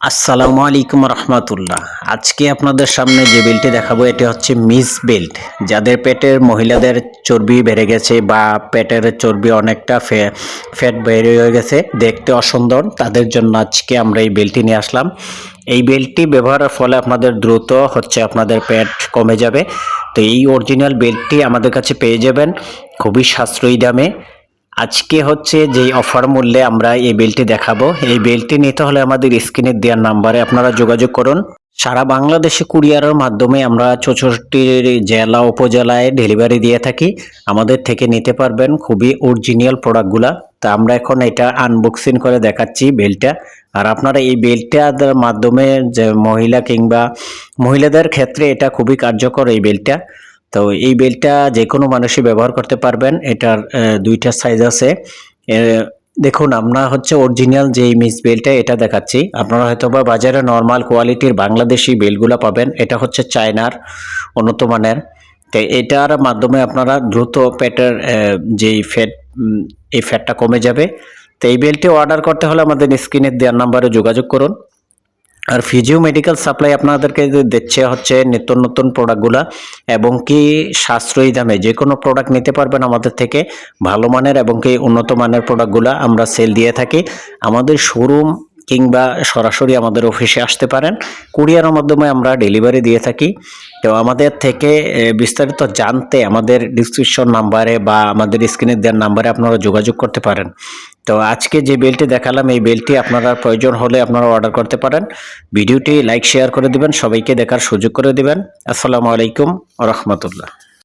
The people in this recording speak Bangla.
আসসালামু আলাইকুম রহমতুল্লাহ। আজকে আপনাদের সামনে যে বেল্টটি দেখাবো, এটি হচ্ছে মিস বেল্ট। যাদের পেটের মহিলাদের চর্বি বেড়ে গেছে বা পেটের চর্বি অনেকটা ফ্যাট বেড়ে হয়ে গেছে, দেখতে অসুন্দর, তাদের জন্য আজকে আমরা এই বেল্টটি নিয়ে আসলাম। এই বেল্টটি ব্যবহারের ফলে আপনাদের দ্রুত হচ্ছে আপনাদের পেট কমে যাবে। তো এই অরিজিনাল বেল্টটি আমাদের কাছে পেয়ে যাবেন, খুবই সাশ্রয়ী দামে। আজকে হচ্ছে যে অফার মূল্যে আমরা এই বেলটি দেখাবো, এই বেলটি নিতে হলে আমাদের স্ক্রিনে দেওয়ার নাম্বারে আপনারা যোগাযোগ করুন। সারা বাংলাদেশে কুরিয়ারের মাধ্যমে আমরা চৌষট্টি জেলা, উপজেলায় ডেলিভারি দিয়ে থাকি। আমাদের থেকে নিতে পারবেন খুবই অরিজিনাল প্রোডাক্টগুলা তা আমরা এখন এটা আনবক্সিং করে দেখাচ্ছি বেলটা আর আপনারা এই বেলটার মাধ্যমে যে মহিলা কিংবা মহিলাদের ক্ষেত্রে এটা খুবই কার্যকর এই বেলটা তো এই বেলটা যে কোনো মানুষই ব্যবহার করতে পারবেন। এটার দুইটা সাইজ আছে। দেখুন, আমরা হচ্ছে অরিজিনাল যে মিস বেলটা, এটা দেখাচ্ছি। আপনারা হয়তো বা বাজারে নর্মাল কোয়ালিটির বাংলাদেশি বেলগুলো পাবেন। এটা হচ্ছে চায়নার উন্নত মানের তো এটার মাধ্যমে আপনারা দ্রুত পেটের যেই ফ্যাট এই ফ্যাটটা কমে যাবে। তো এই বেলটি অর্ডার করতে হলে আমাদের স্ক্রিনের দেওয়ার নাম্বারে যোগাযোগ করুন। আর ফিজিও মেডিকেল সাপ্লাই আপনাদেরকে দিচ্ছে হচ্ছে নিত্য নতুন প্রোডাক্টগুলা এবং কি সাশ্রয়ী দামে, যে কোনো প্রোডাক্ট নিতে পারবেন আমাদের থেকে, ভালো মানের এবং কি উন্নত মানের প্রোডাক্টগুলা আমরা সেল দিয়ে থাকি। আমাদের শোরুম কিংবা সরাসরি আমাদের অফিসে আসতে পারেন। কুরিয়ারের মাধ্যমে আমরা ডেলিভারি দিয়ে থাকি। তো আমাদের থেকে বিস্তারিত জানতে আমাদের ডিসক্রিপশন নাম্বারে বা আমাদের স্ক্রিনে দেওয়ার নাম্বারে আপনারা যোগাযোগ করতে পারেন। তো আজকে যে বেলটি দেখালাম, এই বেলটি আপনারা প্রয়োজন হলে আপনারা অর্ডার করতে পারেন। ভিডিওটি লাইক শেয়ার করে দিবেন, সবাইকে দেখার সুযোগ করে দিবেন। আসসালামু আলাইকুম রহমতুল্লাহ।